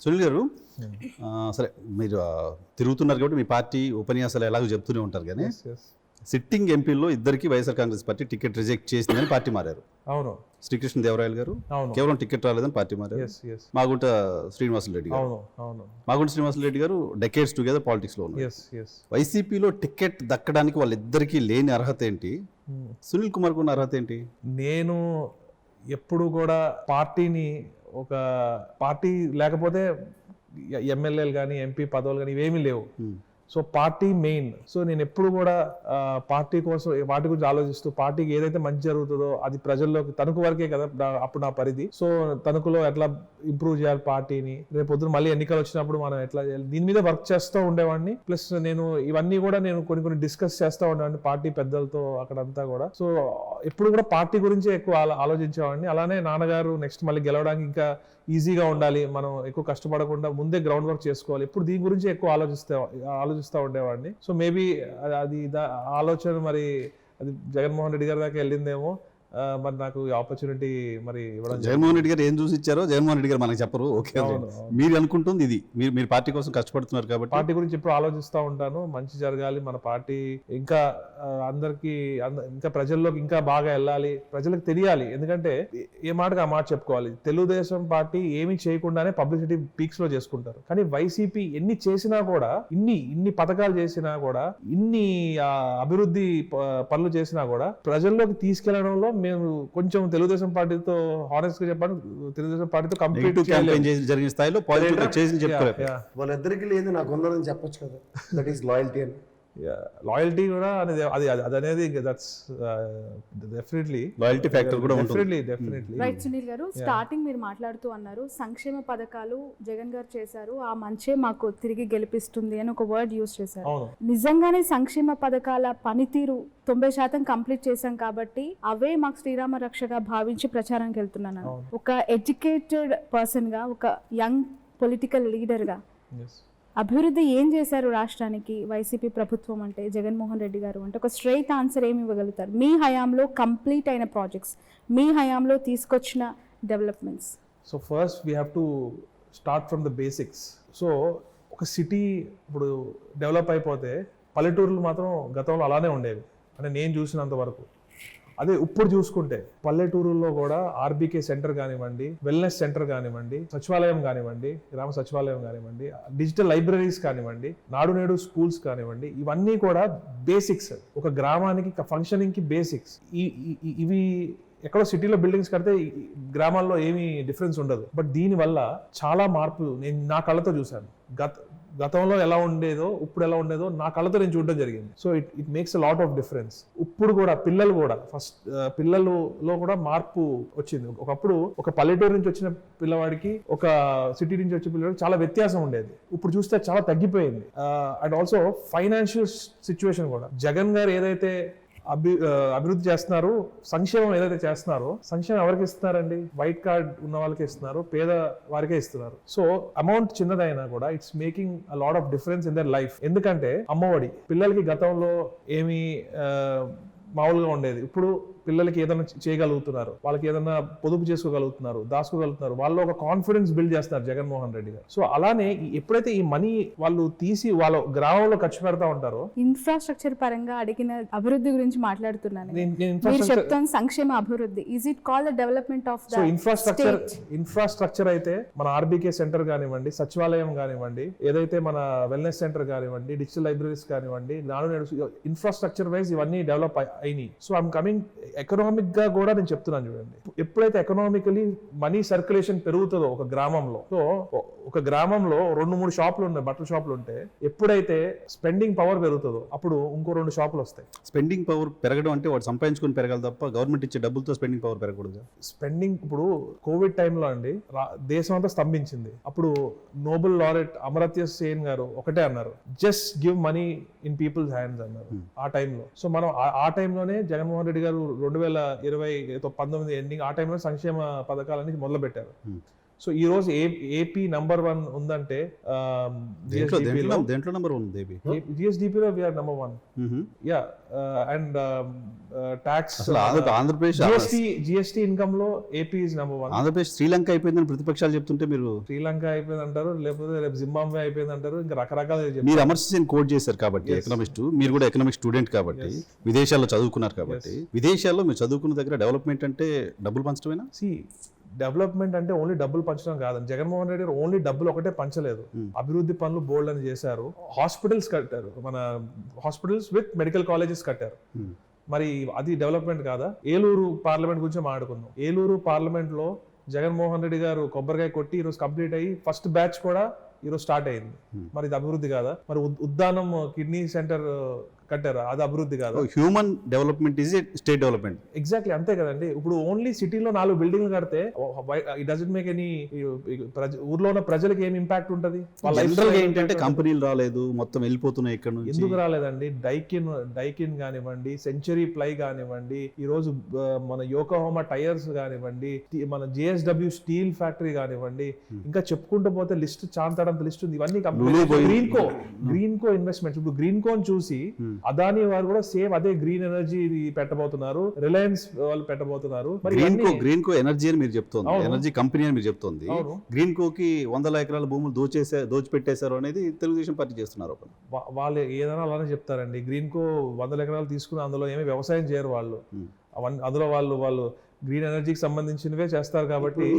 సునీల్ గారు సరే మీరు తిరుగుతున్నారు కాబట్టి మీ పార్టీ ఉపన్యాసాలు ఎలాగో చెప్తూనే ఉంటారు కానీ Yes, yes. సిట్టింగ్ ఎంపీల్లో ఇద్దరికి YSR Congress party ticket reject చేసిందని పార్టీ మారారు. అవును. శ్రీకృష్ణ దేవరాయలు గారు కేవలం టికెట్ రాలేదని పార్టీ మారారు. మాగుంట శ్రీనివాసరెడ్డి గారు. అవును అవును. మాగుంట శ్రీనివాసరెడ్డి గారు డెకేట్స్ టుగెదర్ పాలిటిక్స్లో ఉన్నారు. ఎస్ ఎస్ వైసీపీలో టికెట్ దక్కడానికి వాళ్ళిద్దరికీ లేని అర్హత ఏంటి? సునీల్ కుమార్కు ఉన్న అర్హత ఏంటి? నేను ఎప్పుడు కూడా పార్టీని ఒక పార్టీ లేకపోతే ఎమ్మెల్యేలు కానీ ఎంపీ పదవులు కానీ ఇవేమీ లేవు. సో పార్టీ మెయిన్ సో నేను ఎప్పుడు కూడా పార్టీ కోసం వాటి గురించి ఆలోచిస్తూ పార్టీకి ఏదైతే మంచి జరుగుతుందో అది ప్రజల్లోకి తణుకు వరకే కదా నా- అప్పుడు నా పరిధి. సో తణుకులో ఎట్లా ఇంప్రూవ్ చేయాలి పార్టీని? రేపు పొద్దున మళ్ళీ ఎన్నికలు వచ్చినప్పుడు మనం ఎట్లా చేయాలి? దీని మీద వర్క్ చేస్తూ ఉండేవాడిని. ప్లస్ నేను ఇవన్నీ కూడా నేను కొన్ని కొన్ని డిస్కస్ చేస్తూ ఉండేవాడిని పార్టీ పెద్దలతో అక్కడంతా కూడా. సో ఎప్పుడు కూడా పార్టీ గురించే ఎక్కువ ఆలోచించేవాడిని. అలానే నాన్నగారు నెక్స్ట్ మళ్ళీ గెలవడానికి ఇంకా ఈజీగా ఉండాలి మనం ఎక్కువ కష్టపడకుండా ముందే గ్రౌండ్ వర్క్ చేసుకోవాలి. ఇప్పుడు దీని గురించి ఎక్కువ ఆలోచిస్తే ఆలోచిస్తూ ఉండేవాడిని. సో మేబీ అది దా- ఆలోచన మరి అది జగన్మోహన్ రెడ్డి గారి దాకా వెళ్ళిందేమో. మరి నాకు ఈ ఆపర్చునిటీ మరి ఇవ్వడం. జగన్మోహన్ రెడ్డి గారు ఏం చూసి ఇచ్చారో జగన్మోహన్ రెడ్డి గారు మనకు చెప్పరు. ఓకే. మీరు అనుకుంటుంది ఇది. మీరు మీరు పార్టీ కోసం కష్టపడుతున్నారు కాబట్టి. పార్టీ గురించి ఎప్పుడు ఆలోచిస్తూ ఉంటాను. మంచి జరగాలి మన పార్టీ. ఇంకా అందరికీ అంద- ఇంకా ప్రజల్లోకి ఇంకా బాగా వెళ్ళాలి. ప్రజలకు తెలియాలి. ఎందుకంటే ఏ- మాటగా ఆ మాట చెప్పుకోవాలి? తెలుగుదేశం పార్టీ ఏమీ చేయకుండానే పబ్లిసిటీ పీక్స్లో చేసుకుంటారు. కానీ వైసీపీ ఎన్ని చేసినా కూడా ఇన్ని ఇన్ని పథకాలు చేసినా కూడా ఇన్ని అభివృద్ధి పనులు చేసినా కూడా ప్రజల్లోకి తీసుకెళ్ళడంలో మేము కొంచెం తెలుగుదేశం పార్టీతో హానెస్ట్గా చెప్పాను తెలుగుదేశం పార్టీతో కంప్లీట్ జరిగిన స్థాయిలో పాజిటివ్ చేసి చెప్పుకోలేదు వాళ్ళిద్దరికి లేదు నాకు ఉందని చెప్పొచ్చు కదా. దట్ ఈస్ లాయల్టీ అని. లాయల్టీ కూడా అనేది అది అది- అది అనేది దట్స్ డెఫినెట్లీ లాయల్టీ ఫ్యాక్టర్ కూడా ఉంటుంది. Definitely definitely right Sunil garu starting మీరు మాట్లాడుతూ అన్నారు సంక్షేమ పథకాలు జగన్ గారు చేశారు ఆ మంచే మాకు తిరిగి గెలిపిస్తుంది అని ఒక వర్డ్ యూజ్ చేశారు. నిజంగానే సంక్షేమ పథకాల పనితీరు తొంభై శాతం కంప్లీట్ చేశాం కాబట్టి అవే మాకు శ్రీరామ రక్షగా భావించి ప్రచారానికి వెళ్తున్నాను. ఒక ఎడ్యుకేటెడ్ పర్సన్గా ఒక యంగ్ పొలిటికల్ లీడర్గా అభివృద్ధి ఏం చేశారు రాష్ట్రానికి వైసీపీ ప్రభుత్వం అంటే జగన్మోహన్ రెడ్డి గారు? అంటే ఒక స్ట్రైట్ ఆన్సర్ ఏమి ఇవ్వగలుగుతారు? మీ హయాంలో కంప్లీట్ అయిన ప్రాజెక్ట్స్ మీ హయాంలో తీసుకొచ్చిన developments. So first we have to start from the basics. So ఒక సిటీ ఇప్పుడు డెవలప్ అయిపోతే పల్లెటూర్లు మాత్రం గతంలో అలానే ఉండేవి. అంటే నేను చూసినంత వరకు. అదే ఇప్పుడు చూసుకుంటే పల్లెటూరుల్లో కూడా ఆర్బీకే సెంటర్ కానివ్వండి వెల్నెస్ సెంటర్ కానివ్వండి సచివాలయం కానివ్వండి గ్రామ సచివాలయం కానివ్వండి డిజిటల్ లైబ్రరీస్ కానివ్వండి నాడు నేడు స్కూల్స్ కానివ్వండి ఇవన్నీ కూడా బేసిక్స్ ఒక గ్రామానికి ఫంక్షనింగ్కి బేసిక్స్ ఈ- ఇవి ఎక్కడో సిటీలో బిల్డింగ్స్ కడితే ఈ- గ్రామాల్లో ఏమీ డిఫరెన్స్ ఉండదు. బట్ దీనివల్ల చాలా మార్పు నేను నా కళ్ళతో చూశాను. గత గతంలో ఎలా ఉండేదో ఇప్పుడు ఎలా ఉండేదో నా కళ్ళతో నేను చూడడం జరిగింది. So it it makes a lot of difference ఇప్పుడు కూడా పిల్లలు కూడా ఫస్ట్ పిల్లలలో కూడా మార్పు వచ్చింది. ఒకప్పుడు ఒక పల్లెటూరు నుంచి వచ్చిన పిల్లవాడికి ఒక సిటీ నుంచి వచ్చే పిల్లవాడికి చాలా వ్యత్యాసం ఉండేది. ఇప్పుడు చూస్తే చాలా తగ్గిపోయింది. అండ్ ఆల్సో ఫైనాన్షియల్ సిచ్యువేషన్ కూడా. జగన్ గారు ఏదైతే అభి అభివృద్ధి చేస్తున్నారు. సంక్షేమం ఏదైతే చేస్తున్నారో సంక్షేమం ఎవరికి ఇస్తున్నారండి? వైట్ కార్డ్ ఉన్న వాళ్ళకి ఇస్తున్నారు పేద వారికే ఇస్తున్నారు. సో అమౌంట్ చిన్నదైనా కూడా it's making a lot of difference in their life. ఎందుకంటే అమ్మఒడి పిల్లలకి గతంలో ఏమి మామూలుగా ఉండేది. ఇప్పుడు పిల్లలకి ఏదైనా చేయగలుగుతున్నారు. వాళ్ళకి ఏదైనా పొదుపు చేసుకోగలుగుతున్నారు దాచుకోగలుగుతున్నారు. వాళ్ళు ఒక కాన్ఫిడెన్స్ బిల్డ్ చేస్తున్నారు జగన్మోహన్ రెడ్డి గారు. సో అలానే ఎప్పుడైతే ఈ మనీ వాళ్ళు తీసి వాళ్ళ గ్రామంలో ఖర్చు పెడతా ఉంటారో ఇన్ఫ్రాస్ట్రక్చర్ పరంగా అడిగిన అభివృద్ధి గురించి మాట్లాడుతున్నాను. చెప్తాను సంక్షేమ అభివృద్ధి. Is it call the development of so infrastructure infrastructure అయితే మన ఆర్బీకే సెంటర్ కానివ్వండి సచివాలయం కానివ్వండి ఏదైతే మన వెల్నెస్ సెంటర్ కానివ్వండి డిజిటల్ లైబ్రరీస్ కానివ్వండి నాడు నేడు ఇన్ఫ్రాస్ట్రక్చర్ వైజ్ ఇవన్నీ డెవలప్ అయినాయి. సో ఐమ్ కమింగ్ ఎకనామిక్గా కూడా నేను చెప్తున్నాను చూడండి. ఎప్పుడైతే ఎకనామికలీ మనీ సర్క్యులేషన్ పెరుగుతుందో ఒక గ్రామంలో సో ఒక గ్రామంలో రెండు మూడు షాపులు ఉన్నాయి బట్టల షాపులు ఉంటే ఎప్పుడైతే స్పెండింగ్ పవర్ పెరుగుతుందో అప్పుడు ఇంకో రెండు షాపులు వస్తాయి. స్పెండింగ్ పవర్ పెరగడం అంటే వాడు సంపాదించుకొని పెరగాలి తప్ప గవర్నమెంట్ ఇచ్చే డబ్బులతో స్పెండింగ్ పవర్ పెరగకూడదు. స్పెండింగ్ ఇప్పుడు కోవిడ్ టైంలో అండి దేశం అంతా స్తంభించింది. అప్పుడు నోబెల్ లారెట్ అమరత్య సేన్ గారు ఒకటే అన్నారు just give money in people's hands అన్నారు ఆ టైంలో. సో మనం ఆ- టైంలోనే జగన్మోహన్ రెడ్డి గారు రెండు వేల ఇరవై పంతొమ్మిది ఎండింగ్ ఆ టైంలో సంక్షేమ పథకాలన్నీ మొదలు పెట్టారు Hmm. సో ఈ రోజు ఏపీ నంబర్ వన్ ఉందంటే దేంట్లో number one జిఎస్డిపిలో we're number one. Yeah and tax Andhra Pradesh GST GST ఇన్కమ్లో AP is number one Andhra Pradesh Sri Lanka అయిపోయిందని ప్రతిపక్షాలు చెప్తుంటే మీరు శ్రీలంక అయిపోయింది అంటారు లేకపోతే రేపు జింబాబ్వే అయిపోయింది అంటారు ఇంకా రకరకాల మీరు అమర్శింగ్ కోట్ చేశారు కాబట్టి ఎకనామిస్ట్ మీరు కూడా ఎకనామిక్ స్టూడెంట్ కాబట్టి విదేశాల్లో చదువుకున్నారు కాబట్టి విదేశాల్లో మీరు చదువుకున్న దగ్గర డెవలప్మెంట్ అంటే డబ్బులు పంచడమేనా? సి డెవలప్మెంట్ అంటే ఓన్లీ డబ్బులు పంచడం కాదండి జగన్మోహన్ రెడ్డి గారు ఓన్లీ డబ్బులు ఒకటే పంచలేదు. అభివృద్ధి పనులు బోల్డ్ అని చేశారు. హాస్పిటల్స్ కట్టారు. మన హాస్పిటల్స్ విత్ మెడికల్ కాలేజెస్ కట్టారు. మరి అది డెవలప్మెంట్ కాదా? ఏలూరు పార్లమెంట్ గురించి మాట్లాడుకుందాం. ఏలూరు పార్లమెంట్లో జగన్మోహన్ రెడ్డి గారు కొబ్బరికాయ కొట్టి ఈరోజు కంప్లీట్ అయ్యి ఫస్ట్ బ్యాచ్ కూడా ఈరోజు స్టార్ట్ అయింది. మరి ఇది అభివృద్ధి కాదా? మరి ఉద్- ఉద్దానం కిడ్నీ సెంటర్ కట్టారా. అది అభివృద్ధి కాదా. Human development is state development exactly అంతే కదండి. ఇప్పుడు ఓన్లీ సిటీలో నాలుగు బిల్డింగ్లు కడితే ఇట్ డజంట్ మేక్ ఎనీ ఊర్లో ఉన్న ప్రజలకు ఏం ఇంపాక్ట్ ఉంటది? ఏంటంటే కంపెనీలు రాలేదు మొత్తం వెళ్ళిపోతున్నాయి ఇక్కడ నుంచి. ఎందుకు రాలేదండి? డైకిన్ డైకిన్ కానివ్వండి సెంచరీ ప్లై కానివ్వండి ఈ రోజు మన యోకోహోమా టైర్స్ కానివ్వండి మన జేఎస్డబ్ల్యూ స్టీల్ ఫ్యాక్టరీ కానివ్వండి ఇంకా చెప్పుకుంటూ పోతే లిస్ట్ చాంతాడంత లిస్ట్ ఉంది. ఇవన్నీ Greenko Greenko investments ఇప్పుడు గ్రీన్ కో చూసి అదాని వారు కూడా సేమ్ అదే గ్రీన్ ఎనర్జీ పెట్టబోతున్నారు. రిలయన్స్ వాళ్ళు పెట్టబోతున్నారు. Greenko Greenko energy అని మీరు చెప్తోంది. ఎనర్జీ కంపెనీ అని మీరు చెప్తోంది. గ్రీన్ కోకి వందల ఎకరాల భూములు దోచేసే దోచిపెట్టేశారు అనేది తెలుగుదేశం పార్టీ చేస్తున్నారు వాళ్ళు ఏదైనా అలానే చెప్తారండి. గ్రీన్ కో వందల ఎకరాలు తీసుకుని అందులో ఏమీ వ్యవసాయం చేయరు వాళ్ళు. Hmm. అందులో వాళ్ళు వాళ్ళు గ్రీన్ ఎనర్జీకి సంబంధించినవే చేస్తారు కాబట్టి